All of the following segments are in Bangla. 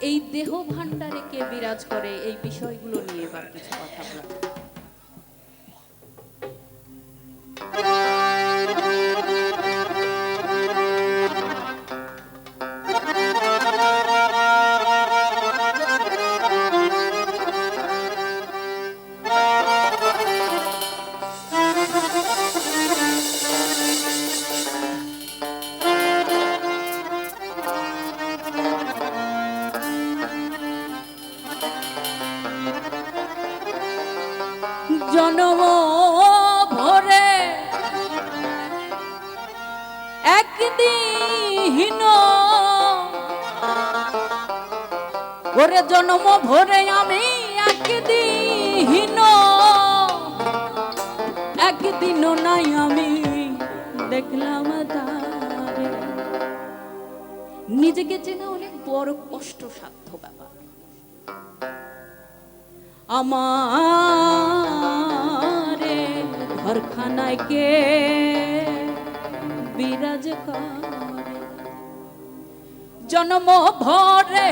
এই দেহ ভাণ্ডারে কে বিরাজ করে এই বিষয়গুলো নিয়ে এবার কিছু কথা বলা জনম ভরে। একদিন ওরে জনম ভরে আমি একদিন একদিনও নাই আমি দেখলাম নিজেকে চেনা অনেক বড় কষ্ট সাধ্য ব্যাপার। আমারে ঘরখানায় কে বিরাজ করে? জন্ম ভরে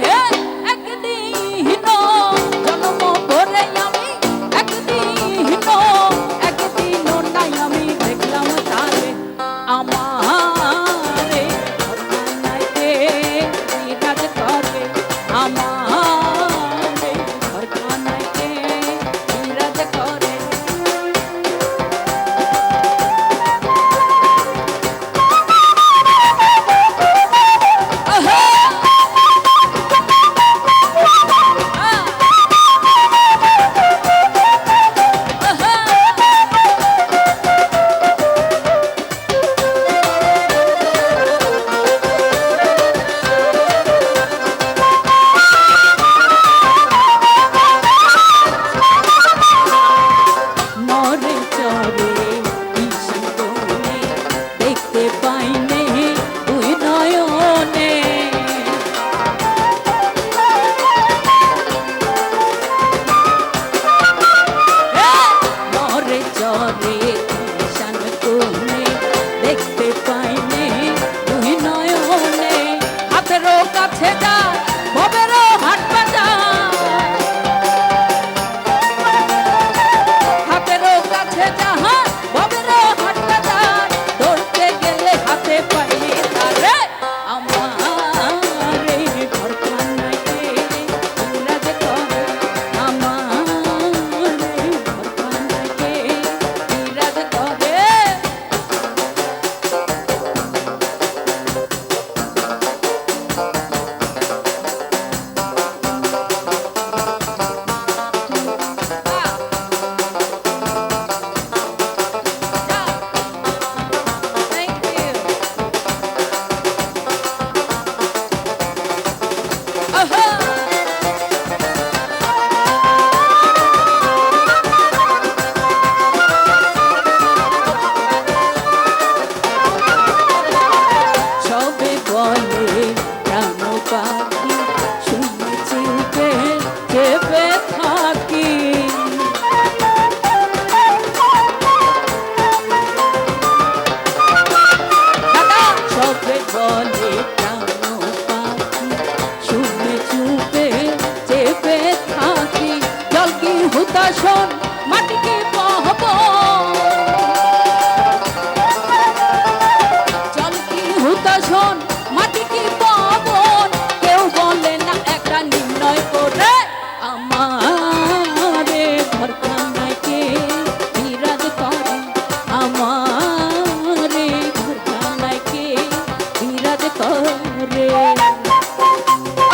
음.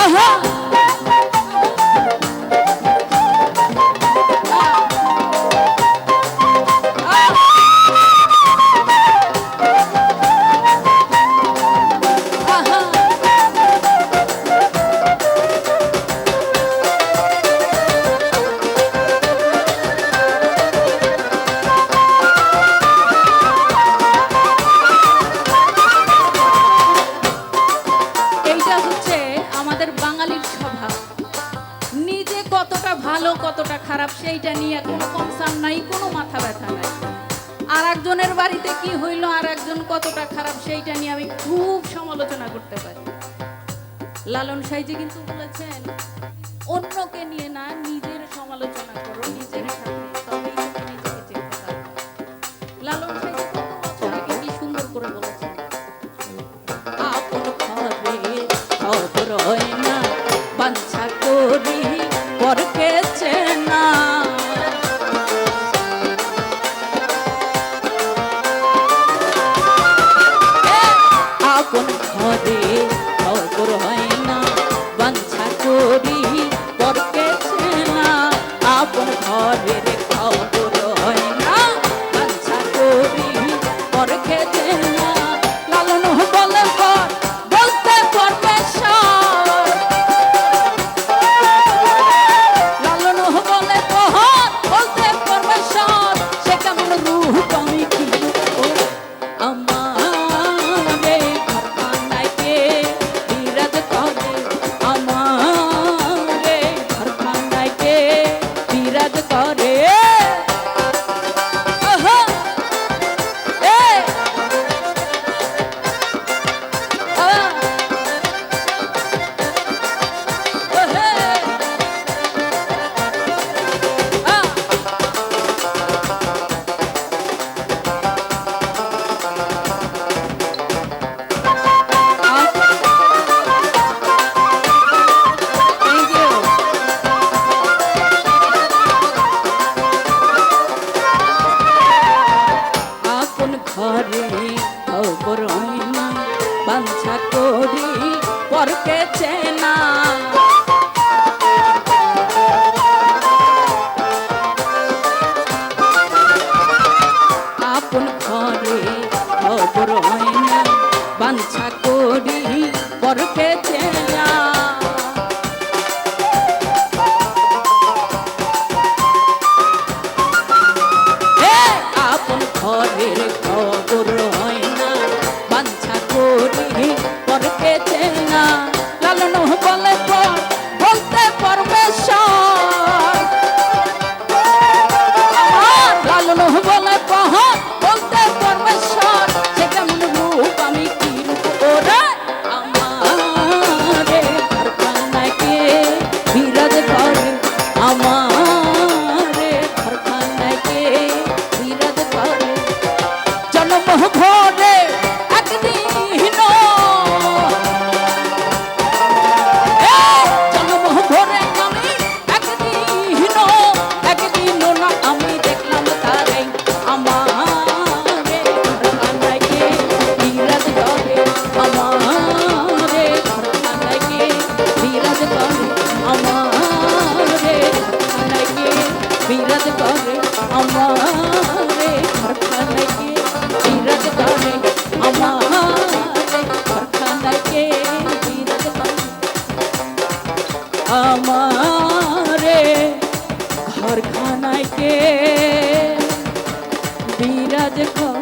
Aha. কতটা ভালো, কতটা খারাপ, সেইটা নিয়ে কোনো কনসার্ন নাই, কোনো মাথা ব্যথা নাই। আর একজনের বাড়িতে কি হইল আর একজন কতটা খারাপ, সেইটা নিয়ে আমি খুব সমালোচনা করতে পারি। লালন সাইজি কিন্তু বলেছেন, অন্যকে নিয়ে না, নিজে ঘরের দেখি খবর বাঞ্ছা করি পরকে চেনা। আপন ঘরে খবর বাঞ্ছা করি পরকে চেনা Thank you. আমারে ঘরখানায় কে? বিরাজ ঘর